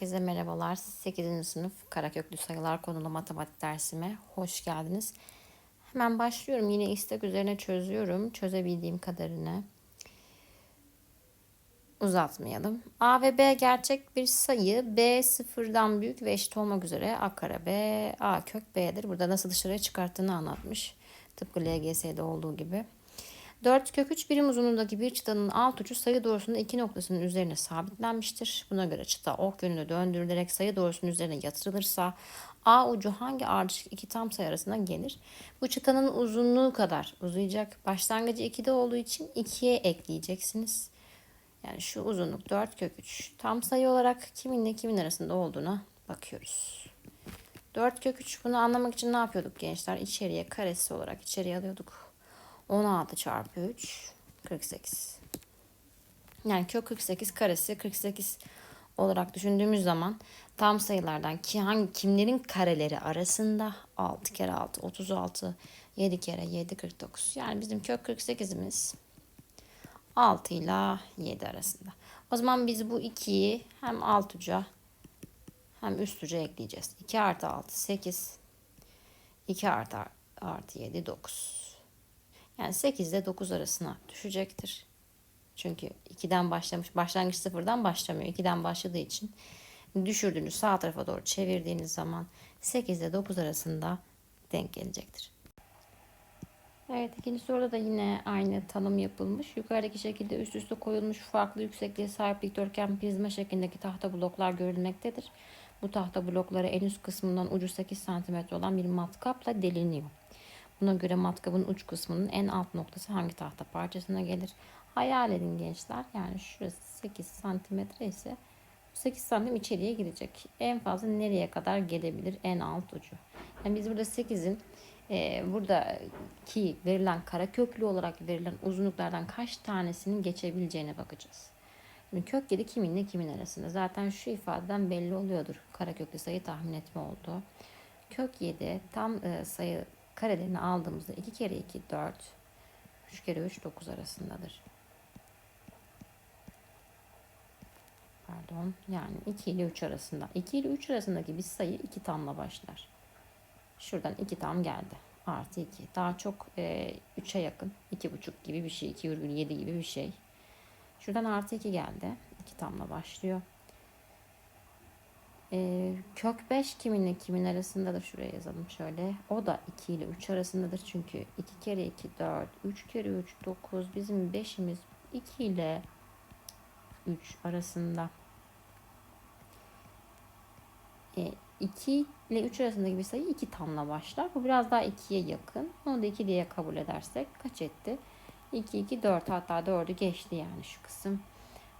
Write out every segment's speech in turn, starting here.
Herkese merhabalar. 8. sınıf Karaköklü Sayılar konulu matematik dersime hoş geldiniz. Hemen başlıyorum. Yine istek üzerine çözüyorum. Çözebildiğim kadarını. Uzatmayalım. A ve B gerçek bir sayı. B sıfırdan büyük ve eşit olmak üzere A kare B, A kök B'dir. Burada nasıl dışarıya çıkarttığını anlatmış. Tıpkı LGS'de olduğu gibi. 4 kök 3 birim uzunluğundaki bir çıtanın alt ucu sayı doğrusunda iki noktasının üzerine sabitlenmiştir. Buna göre çıta ok yönünde döndürülerek sayı doğrusunun üzerine yatırılırsa A ucu hangi ardışık iki tam sayı arasına gelir? Bu çıtanın uzunluğu kadar uzayacak. Başlangıcı 2'de olduğu için 2'ye ekleyeceksiniz. Yani şu uzunluk 4 kök 3. Tam sayı olarak kiminle kimin arasında olduğuna bakıyoruz. 4 kök 3 bunu anlamak için ne yapıyorduk gençler? İçeriye karesi olarak içeriye alıyorduk. 16 çarpı 3 48. Yani kök 48 karesi 48 olarak düşündüğümüz zaman tam sayılardan ki hangi kimlerin kareleri arasında 6 kere 6 36 7 kere 7 49. Yani bizim kök 48'imiz 6 ile 7 arasında. O zaman biz bu 2'yi hem alt uca hem üst uca ekleyeceğiz. 2 artı 6 8 2 artı artı 7 9. Yani 8 ile 9 arasına düşecektir. Çünkü 2'den başlamış, başlangıç sıfırdan başlamıyor. 2'den başladığı için düşürdüğünüz sağ tarafa doğru çevirdiğiniz zaman 8 ile 9 arasında denk gelecektir. Evet ikinci soruda da yine aynı tanım yapılmış. Yukarıdaki şekilde üst üste koyulmuş farklı yüksekliğe sahip dikdörtgen prizma şeklindeki tahta bloklar görülmektedir. Bu tahta blokları en üst kısmından ucu 8 cm olan bir matkapla deliniyor. Buna göre matkabın uç kısmının en alt noktası hangi tahta parçasına gelir? Hayal edin gençler. Yani şurası 8 santimetre ise 8 santim içeriye girecek. En fazla nereye kadar gelebilir en alt ucu? Yani biz burada 8'in e, buradaki verilen kara köklü olarak verilen uzunluklardan kaç tanesinin geçebileceğine bakacağız. Şimdi kök 7 kiminle kimin arasında? Zaten şu ifadeden belli oluyordur. Kara köklü sayı tahmin etme oldu. Kök 7 tam e, sayı karelerini aldığımızda 2 kere 2 4 3 kere 3 9 arasındadır. Pardon. Yani 2 ile 3 arasında. 2 ile 3 arasındaki bir sayı 2 tamla başlar. Şuradan 2 tam geldi. Artı 2. Daha çok e, 3'e yakın. 2,5 gibi bir şey. 2,7 gibi bir şey. Şuradan artı 2 geldi. 2 tamla başlıyor. E, kök 5 kiminle kimin arasındadır? Şuraya yazalım şöyle. O da 2 ile 3 arasındadır. Çünkü 2 kere 2 4, 3 kere 3 9. Bizim 5'imiz 2 ile 3 arasında. E, 2 ile 3 arasındaki bir sayı 2 tamla başlar. Bu biraz daha 2'ye yakın. Onu da 2 diye kabul edersek kaç etti? 2, 2, 4 hatta 4'ü geçti yani şu kısım.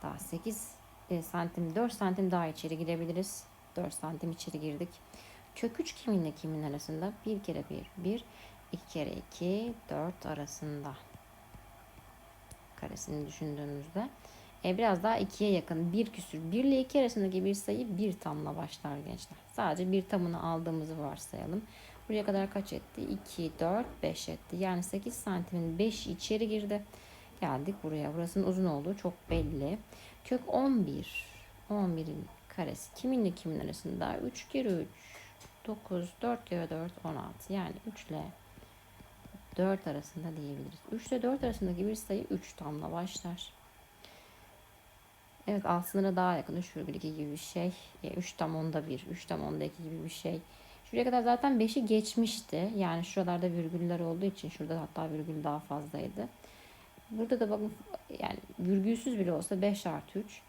Daha 8 e, santim 4 santim daha içeri girebiliriz. 4 santim içeri girdik. Kök 3 kiminle kimin arasında? 1 kere 1 1 2 kere 2 4 arasında. Karesini düşündüğümüzde. E, biraz daha 2'ye yakın. 1 küsür. 1 ile 2 arasındaki bir sayı 1 tamla başlar gençler. Sadece bir tamını aldığımızı varsayalım. Buraya kadar kaç etti? 2, 4, 5 etti. Yani 8 santimin 5 içeri girdi. Geldik buraya. Burasının uzun olduğu çok belli. Kök 11. 11'in karesi kiminle kimin arasında? 3 kere 3 9 4 kere 4 16 yani 3 ile 4 arasında diyebiliriz. 3 ile 4 arasındaki bir sayı 3 tamla başlar. Evet alt sınıra daha yakın 3,2 gibi bir şey. 3 tam onda 1, 3 tam onda 2 gibi bir şey. Şuraya kadar zaten 5'i geçmişti. Yani şuralarda virgüller olduğu için şurada hatta virgül daha fazlaydı. Burada da bakın yani virgülsüz bile olsa 5 artı 3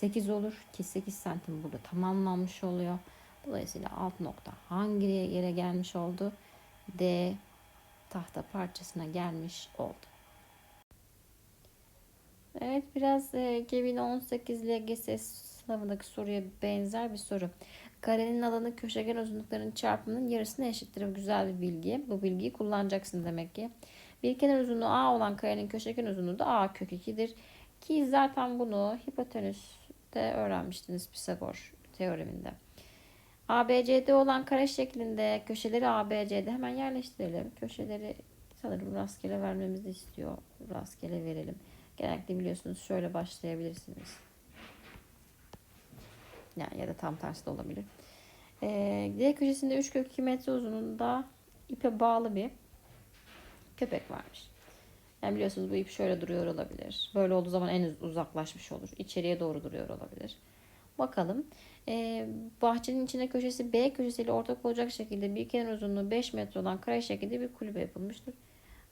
8 olur ki 8 santim burada tamamlanmış oluyor. Dolayısıyla alt nokta hangi yere gelmiş oldu? D tahta parçasına gelmiş oldu. Evet biraz e, Kevin 18 LGS sınavındaki soruya benzer bir soru. Karenin alanı köşegen uzunluklarının çarpımının yarısına eşittir. Güzel bir bilgi. Bu bilgiyi kullanacaksın demek ki. Bir kenar uzunluğu A olan karenin köşegen uzunluğu da A kök 2'dir. Ki zaten bunu hipotenüste öğrenmiştiniz Pisagor teoreminde. ABCD olan kare şeklinde köşeleri ABC'de hemen yerleştirelim. Köşeleri sanırım rastgele vermemizi istiyor. Rastgele verelim. Genellikle biliyorsunuz şöyle başlayabilirsiniz. Yani ya da tam tersi de olabilir. Ee, D köşesinde 3 kök 2 metre uzunluğunda ipe bağlı bir köpek varmış. Yani biliyorsunuz bu ip şöyle duruyor olabilir. Böyle olduğu zaman en uzaklaşmış olur. İçeriye doğru duruyor olabilir. Bakalım. Ee, bahçenin içine köşesi B köşesiyle ortak olacak şekilde bir kenar uzunluğu 5 metre olan kare şekilde bir kulübe yapılmıştır.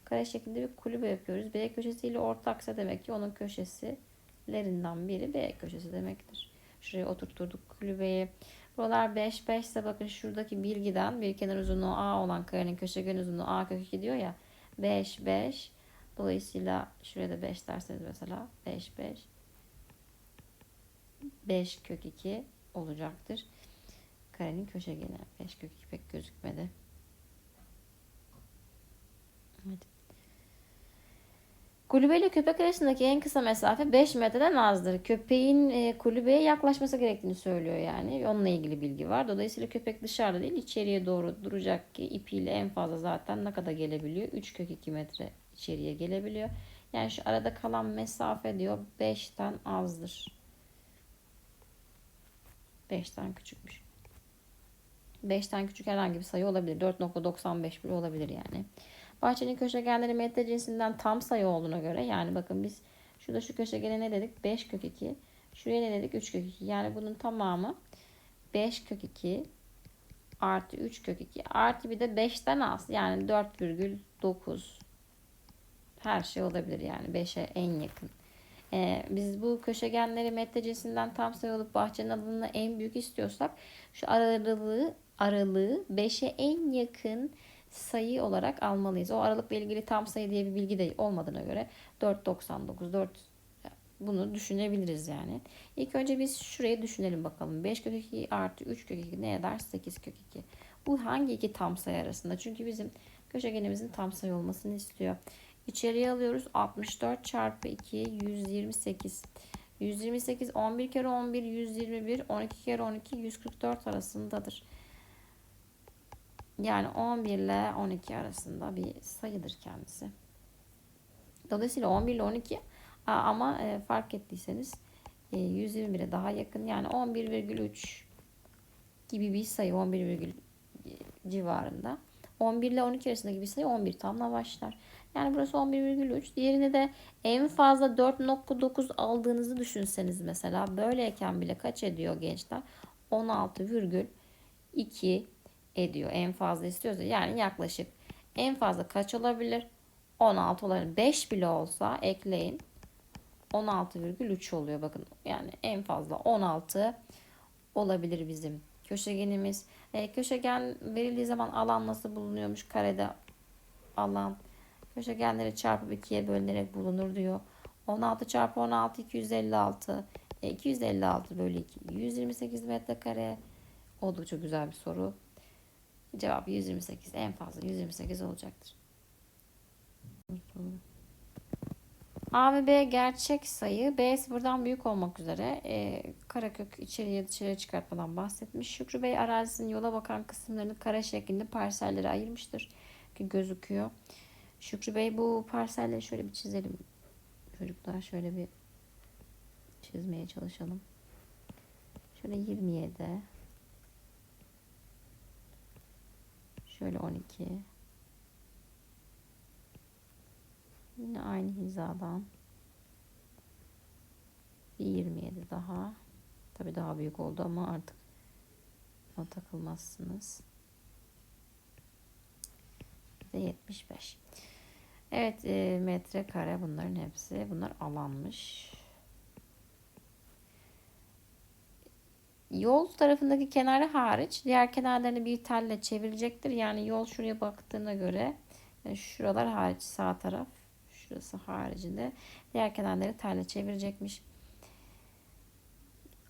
Kare şekilde bir kulübe yapıyoruz. B köşesiyle ortaksa demek ki onun köşesilerinden biri B köşesi demektir. Şuraya oturtturduk kulübeyi. Buralar 5 5 ise bakın şuradaki bilgiden bir kenar uzunluğu A olan karenin köşegen uzunluğu A kök 2 diyor ya. 5 5 Dolayısıyla şuraya da 5 derseniz mesela 5 5 5 kök 2 olacaktır. Karenin köşegeni 5 kök 2 pek gözükmedi. Evet. Kulübe ile köpek arasındaki en kısa mesafe 5 metreden azdır. Köpeğin e, kulübeye yaklaşması gerektiğini söylüyor yani. Onunla ilgili bilgi var. Dolayısıyla köpek dışarıda değil içeriye doğru duracak ki ipiyle en fazla zaten ne kadar gelebiliyor? 3 kök 2 metre içeriye gelebiliyor. Yani şu arada kalan mesafe diyor 5'ten azdır. 5'ten küçükmüş. 5'ten küçük herhangi bir sayı olabilir. 4.95 bile olabilir yani. Bahçenin köşegenleri metre cinsinden tam sayı olduğuna göre yani bakın biz şurada şu köşegene ne dedik? 5 kök 2. Şuraya ne dedik? 3 kök 2. Yani bunun tamamı 5 kök 2 artı 3 kök 2 artı bir de 5'ten az. Yani 4,9 her şey olabilir yani 5'e en yakın. Ee, biz bu köşegenleri metre cinsinden tam sayı olup bahçenin alanını en büyük istiyorsak şu aralığı aralığı 5'e en yakın sayı olarak almalıyız. O aralıkla ilgili tam sayı diye bir bilgi de olmadığına göre 4.99 4 bunu düşünebiliriz yani. İlk önce biz şurayı düşünelim bakalım. 5 kök 2 artı 3 kök 2 ne eder? 8 kök 2. Bu hangi iki tam sayı arasında? Çünkü bizim köşegenimizin tam sayı olmasını istiyor. İçeriye alıyoruz. 64 çarpı 2 128. 128 11 kere 11 121 12 kere 12 144 arasındadır. Yani 11 ile 12 arasında bir sayıdır kendisi. Dolayısıyla 11 ile 12 ama e, fark ettiyseniz 121'e daha yakın yani 11,3 gibi bir sayı 11, civarında. 11 ile 12 arasındaki bir sayı 11 tamla başlar. Yani burası 11,3. Diğerinde de en fazla 4.9 aldığınızı düşünseniz mesela böyleyken bile kaç ediyor gençler? 16,2 ediyor. En fazla istiyorsa yani yaklaşık en fazla kaç olabilir? 16 olabilir. 5 bile olsa ekleyin. 16,3 oluyor bakın. Yani en fazla 16 olabilir bizim köşegenimiz. E, köşegen verildiği zaman alan nasıl bulunuyormuş? Karede alan köşegenleri çarpıp 2'ye bölünerek bulunur diyor. 16 çarpı 16 256. E, 256 bölü 2 128 metrekare. Oldukça güzel bir soru. Cevap 128. En fazla 128 olacaktır. A ve B gerçek sayı. B sıfırdan büyük olmak üzere e, karekök içeriye dışarıya çıkartmadan bahsetmiş. Şükrü Bey arazisinin yola bakan kısımlarını kare şeklinde parsellere ayırmıştır. Ki gözüküyor. Şükrü Bey bu parselleri şöyle bir çizelim. Çocuklar şöyle bir çizmeye çalışalım. Şöyle 27 Şöyle 12. Yine aynı hizadan. Bir 27 daha. Tabi daha büyük oldu ama artık ona takılmazsınız. Ve 75. Evet e, metrekare bunların hepsi. Bunlar alanmış. Yol tarafındaki kenarı hariç diğer kenarlarını bir telle çevirecektir. Yani yol şuraya baktığına göre yani şuralar hariç sağ taraf şurası haricinde diğer kenarları telle çevirecekmiş.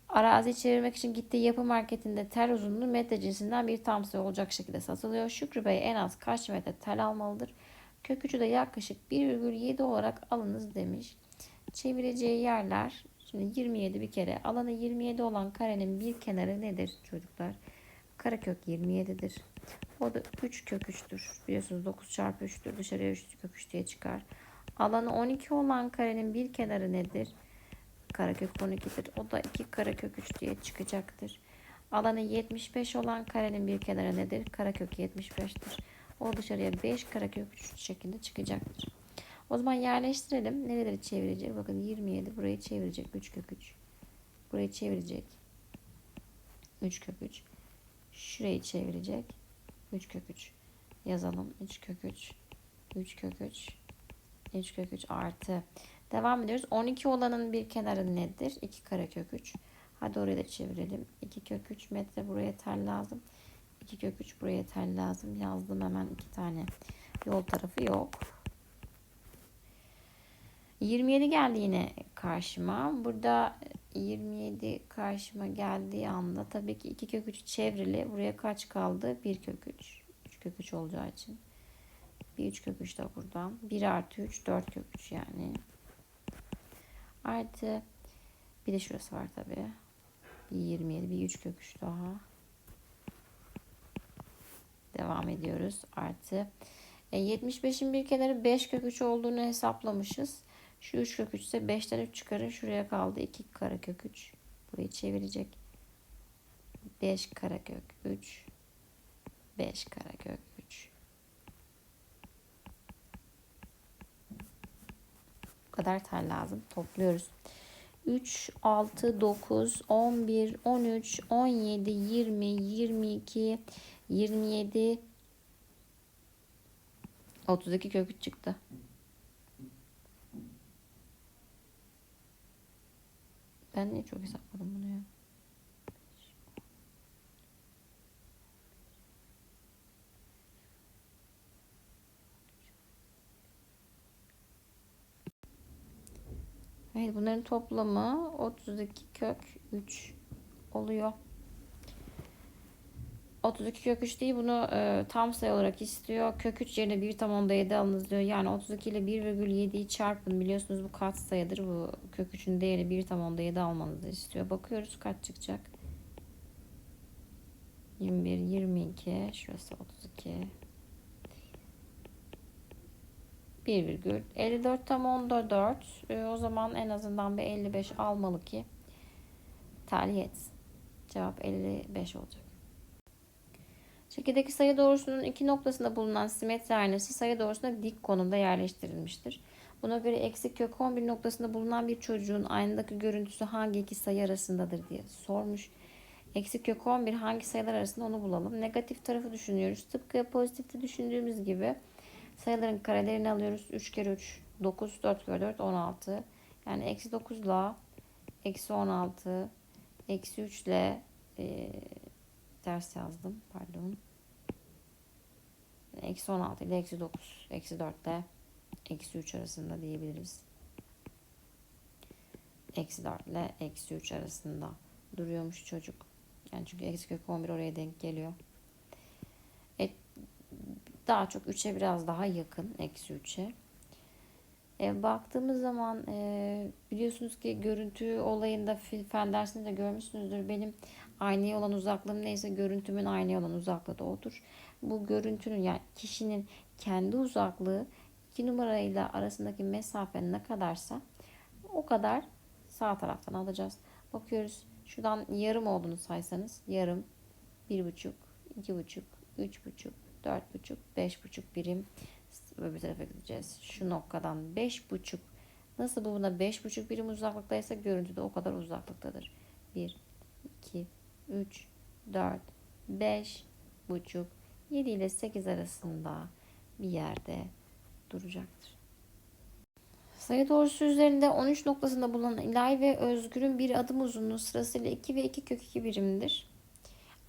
Arazi çevirmek için gittiği yapı marketinde tel uzunluğu metre cinsinden bir tam sayı olacak şekilde satılıyor. Şükrü Bey en az kaç metre tel almalıdır? Kökücü de yaklaşık 1,7 olarak alınız demiş. Çevireceği yerler Şimdi 27 bir kere. Alanı 27 olan karenin bir kenarı nedir çocuklar? Karekök 27'dir. O da 3 kök 3'tür. Biliyorsunuz 9 çarpı 3'tür. Dışarıya 3 kök 3 diye çıkar. Alanı 12 olan karenin bir kenarı nedir? karekök 12'dir. O da 2 karekök 3 diye çıkacaktır. Alanı 75 olan karenin bir kenarı nedir? Karekök 75'tir. O dışarıya 5 karekök 3 şeklinde çıkacaktır. O zaman yerleştirelim. Nereleri çevirecek? Bakın 27 burayı çevirecek. 3 kök 3. Burayı çevirecek. 3 kök 3. Şurayı çevirecek. 3 kök 3. Yazalım. 3 kök 3. 3 kök 3. 3 kök 3 artı. Devam ediyoruz. 12 olanın bir kenarı nedir? 2 kare kök 3. Hadi oraya da çevirelim. 2 kök 3 metre buraya yeter lazım. 2 kök 3 buraya yeter lazım. Yazdım hemen iki tane. Yol tarafı yok. 27 geldi yine karşıma. Burada 27 karşıma geldiği anda tabii ki 2 kök 3 çevrili. Buraya kaç kaldı? 1 kök 3. 3 kök 3 olacağı için. Bir 3 kök 3 de buradan. 1 artı 3 4 kök 3 yani. Artı bir de şurası var tabii. Bir 27 bir 3 kök 3 daha. Devam ediyoruz. Artı e, 75'in bir kenarı 5 kök 3 olduğunu hesaplamışız. Şu 3 kök 3 ise 5'ten 3 çıkarın. Şuraya kaldı 2 kare kök 3. Burayı çevirecek. 5 kare kök 3. 5 kare kök 3. Bu kadar tel lazım. Topluyoruz. 3, 6, 9, 11, 13, 17, 20, 22, 27, 32 kök 3 çıktı. Ben niye çok hesapladım bunu ya? Evet bunların toplamı 32 kök 3 oluyor. 32 kök 3 değil bunu e, tam sayı olarak istiyor. Kök 3 yerine 1 tam onda 7 alınız diyor. Yani 32 ile 1,7'yi çarpın. Biliyorsunuz bu kat sayıdır. Bu kök 3'ün değeri 1 tam onda 7 almanızı istiyor. Bakıyoruz kaç çıkacak. 21, 22, şurası 32. 1,54 tam onda 4. E, o zaman en azından bir 55 almalı ki tel yetsin. Cevap 55 olacak. Şekildeki sayı doğrusunun iki noktasında bulunan simetri aynası sayı doğrusuna dik konumda yerleştirilmiştir. Buna göre eksi kök 11 noktasında bulunan bir çocuğun aynadaki görüntüsü hangi iki sayı arasındadır diye sormuş. Eksi kök 11 hangi sayılar arasında onu bulalım. Negatif tarafı düşünüyoruz. Tıpkı pozitifte düşündüğümüz gibi sayıların karelerini alıyoruz. 3 kere 3 9 4 kere 4 16. Yani eksi 9 ile eksi 16 eksi 3 ile e, ters yazdım. Pardon. Eksi 16 ile eksi 9. Eksi 4 ile eksi 3 arasında diyebiliriz. Eksi 4 ile eksi 3 arasında duruyormuş çocuk. Yani çünkü eksi kök 11 oraya denk geliyor. E, daha çok 3'e biraz daha yakın. Eksi 3'e. E, baktığımız zaman e, biliyorsunuz ki görüntü olayında fen dersinde de görmüşsünüzdür. Benim aynaya olan uzaklığım neyse görüntümün aynaya olan uzaklığı da odur. Bu görüntünün yani kişinin kendi uzaklığı iki numarayla arasındaki mesafe ne kadarsa o kadar sağ taraftan alacağız. Bakıyoruz. Şuradan yarım olduğunu saysanız yarım, bir buçuk, iki buçuk, üç buçuk, dört buçuk, beş buçuk birim öbür tarafa gideceğiz. Şu noktadan beş buçuk nasıl bu buna beş buçuk birim uzaklıktaysa görüntü de o kadar uzaklıktadır. Bir, iki, üç, dört, beş buçuk, yedi ile sekiz arasında bir yerde duracaktır. Sayı doğrusu üzerinde 13 noktasında bulunan İlay ve Özgür'ün bir adım uzunluğu sırasıyla 2 ve 2 kök 2 birimdir.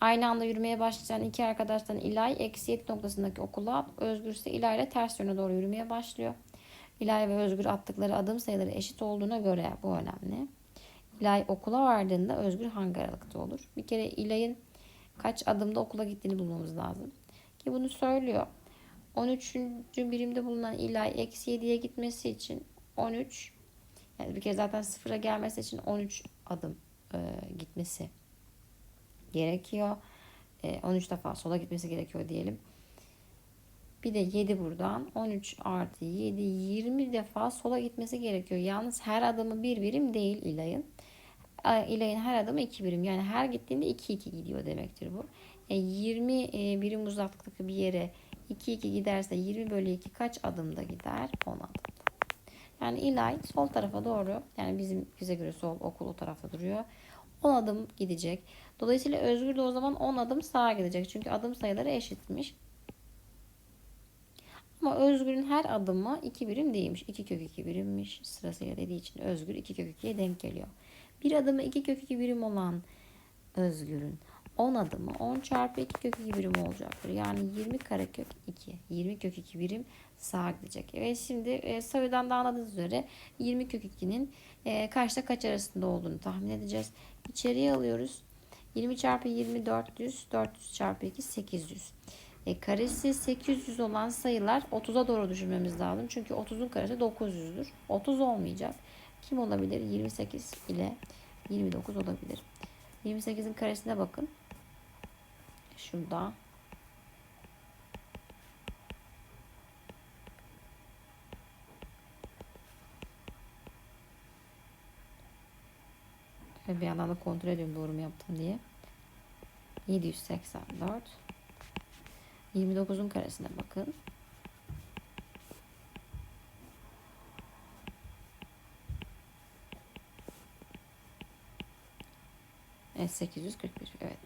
Aynı anda yürümeye başlayan iki arkadaştan İlay eksi 7 noktasındaki okula, Özgür ise İlay ile ters yöne doğru yürümeye başlıyor. İlay ve Özgür attıkları adım sayıları eşit olduğuna göre bu önemli. İlay okula vardığında Özgür hangi aralıkta olur? Bir kere İlay'ın kaç adımda okula gittiğini bulmamız lazım. Ki bunu söylüyor. 13. birimde bulunan İlay eksi 7'ye gitmesi için 13 yani bir kere zaten sıfıra gelmesi için 13 adım e, gitmesi gerekiyor. E, 13 defa sola gitmesi gerekiyor diyelim. Bir de 7 buradan. 13 artı 7 20 defa sola gitmesi gerekiyor. Yalnız her adımı bir birim değil İlay'ın. İlay'ın her adımı 2 birim. Yani her gittiğinde 2 2 gidiyor demektir bu. E, 20 e, birim uzaklıkta bir yere 2 2 giderse 20 bölü 2 kaç adımda gider? 10 adım. Yani İlay sol tarafa doğru yani bizim bize göre sol okul o tarafta duruyor. 10 adım gidecek. Dolayısıyla Özgür de o zaman 10 adım sağa gidecek. Çünkü adım sayıları eşitmiş. Ama Özgür'ün her adımı 2 birim değilmiş. 2 kök 2 birimmiş sırasıyla dediği için Özgür 2 kök 2'ye denk geliyor. Bir adımı 2 kök 2 birim olan Özgür'ün 10 adımı 10 çarpı 2 kök 2 birim olacaktır. Yani 20 karekök 2. 20 kök 2 birim sağa gidecek. Ve şimdi e, sayıdan da anladığınız üzere 20 kök 2'nin e, kaçta kaç arasında olduğunu tahmin edeceğiz. İçeriye alıyoruz. 20 çarpı 20 400. 400 çarpı 2 800. E, karesi 800 olan sayılar 30'a doğru düşürmemiz lazım. Çünkü 30'un karesi 900'dür. 30 olmayacak. Kim olabilir? 28 ile 29 olabilir. 28'in karesine bakın. Şurada. Ve bir yandan da kontrol ediyorum doğru mu yaptım diye. 784 29'un karesine bakın. Evet 841 evet.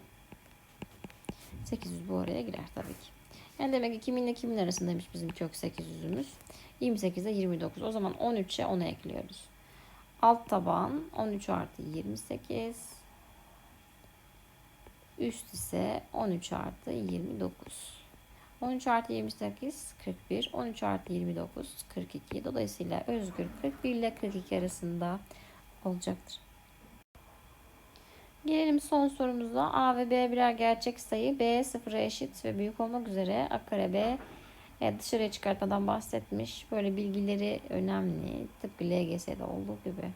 800 bu araya girer tabii ki. Yani demek ki kimin ile kimin arasındaymış bizim kök 800'ümüz. 28'e 29. O zaman 13'e 10'u ekliyoruz. Alt taban 13 artı 28. Üst ise 13 artı 29. 13 artı 28 41. 13 artı 29 42. Dolayısıyla Özgür 41 ile 42 arasında olacaktır. Gelelim son sorumuza. A ve B birer gerçek sayı. B sıfıra eşit ve büyük olmak üzere A kare B e, dışarıya çıkartmadan bahsetmiş. Böyle bilgileri önemli. Tıpkı LGS'de olduğu gibi.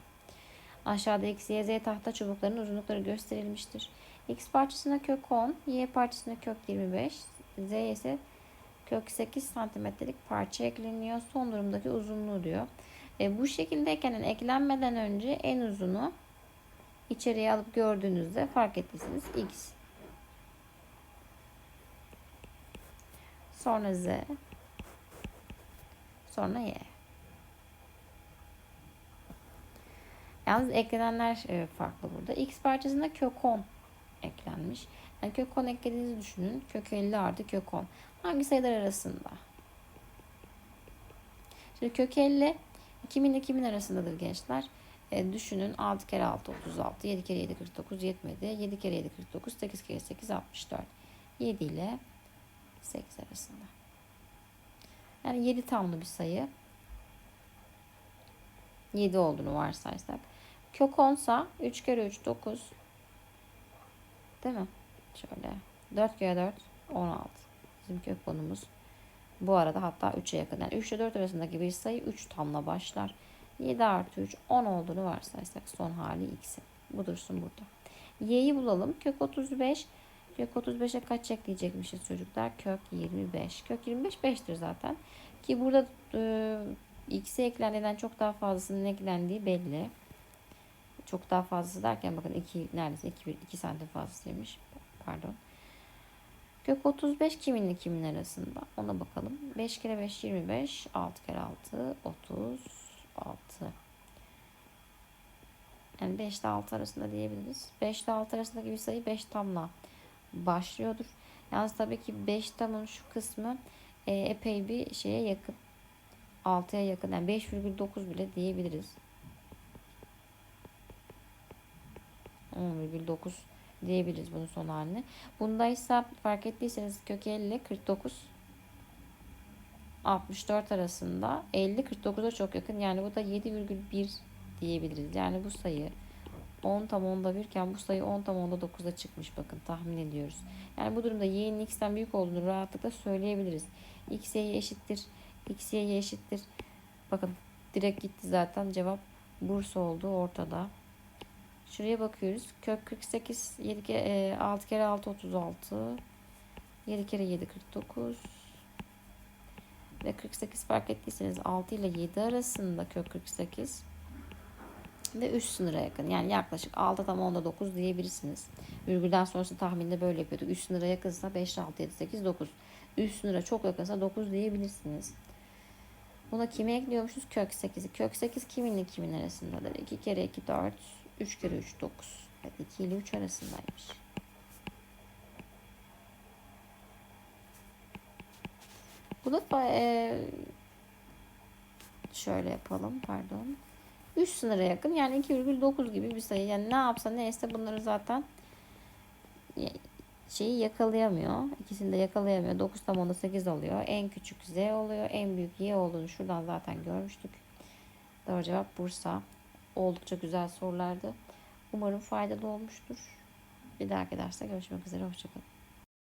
Aşağıda x, y, z tahta çubuklarının uzunlukları gösterilmiştir. X parçasına kök 10, y parçasına kök 25, z ise kök 8 santimetrelik parça ekleniyor. Son durumdaki uzunluğu diyor. E, bu şekildeyken eklenmeden önce en uzunu içeriye alıp gördüğünüzde fark ettiyseniz x. Sonra z. Sonra y. Yalnız eklenenler e, farklı burada. X parçasında kök 10 eklenmiş. Yani kök 10 eklediğinizi düşünün. Kök 50 artı kök 10. Hangi sayılar arasında? Şimdi kök 50 2000 ile 2000 arasındadır gençler. E, düşünün 6 kere 6 36, 7 kere 7 49 yetmedi. 7 kere 7 49, 8 kere 8 64. 7 ile 8 arasında. Yani 7 tamlı bir sayı. 7 olduğunu varsaysak. Kök 10 sa 3 kere 3 9. Değil mi? Şöyle. 4 kere 4 16. Bizim kök konumuz. Bu arada hatta 3'e yakın. Yani 3 ile 4 arasındaki bir sayı 3 tamla başlar. 7 artı 3 10 olduğunu varsaysak son hali x'in. Bu dursun burada. Y'yi bulalım. Kök 35. Kök 35'e kaç ekleyecekmişiz çocuklar? Kök 25. Kök 25 5'tir zaten. Ki burada e, x'e eklendiğinden çok daha fazlasının eklendiği belli. Çok daha fazlası derken bakın 2 neredeyse 2, 2 santim fazlasıymış. Pardon. Kök 35 kiminle kimin arasında? Ona bakalım. 5 kere 5 25. 6 kere 6 30. 6. Yani 5 ile 6 arasında diyebiliriz. 5 ile 6 arasındaki bir sayı 5 tamla başlıyordur. Yalnız tabii ki 5 tamın şu kısmı e, epey bir şeye yakın. 6'ya yakın. Yani 5,9 bile diyebiliriz. 10,9 diyebiliriz bunun son halini. Bunda ise fark ettiyseniz kök 50 49 64 arasında 50 49'a çok yakın. Yani bu da 7,1 diyebiliriz. Yani bu sayı 10 tam onda 1 iken bu sayı 10 tam onda 9'a çıkmış bakın tahmin ediyoruz. Yani bu durumda y'nin x'ten büyük olduğunu rahatlıkla söyleyebiliriz. x y'ye eşittir. x y'ye eşittir. Bakın direkt gitti zaten cevap Bursa oldu ortada. Şuraya bakıyoruz. Kök 48 7 kere, 6 kere 6 36 7 kere 7 49 Ve 48 fark ettiyseniz 6 ile 7 arasında kök 48 ve üst sınıra yakın. Yani yaklaşık 6 tam 10'da 9 diyebilirsiniz. Virgülden sonrası tahminde böyle yapıyorduk. Üst sınıra yakınsa 5, 6, 7, 8, 9. Üst sınıra çok yakınsa 9 diyebilirsiniz. Buna kimi ekliyormuşuz? Kök 8'i. Kök 8 kiminle kimin arasındadır? 2 kere 2 4, 3 kere 3 9. Evet 2 ile 3 arasındaymış. Bu e, şöyle yapalım pardon. Üst sınıra yakın yani 2,9 gibi bir sayı. Yani ne yapsa neyse bunları zaten şeyi yakalayamıyor. İkisini de yakalayamıyor. 9 tam onda 8 oluyor. En küçük Z oluyor. En büyük Y olduğunu şuradan zaten görmüştük. Doğru cevap Bursa. Oldukça güzel sorulardı. Umarım faydalı olmuştur. Bir dahaki derste görüşmek üzere. Hoşçakalın.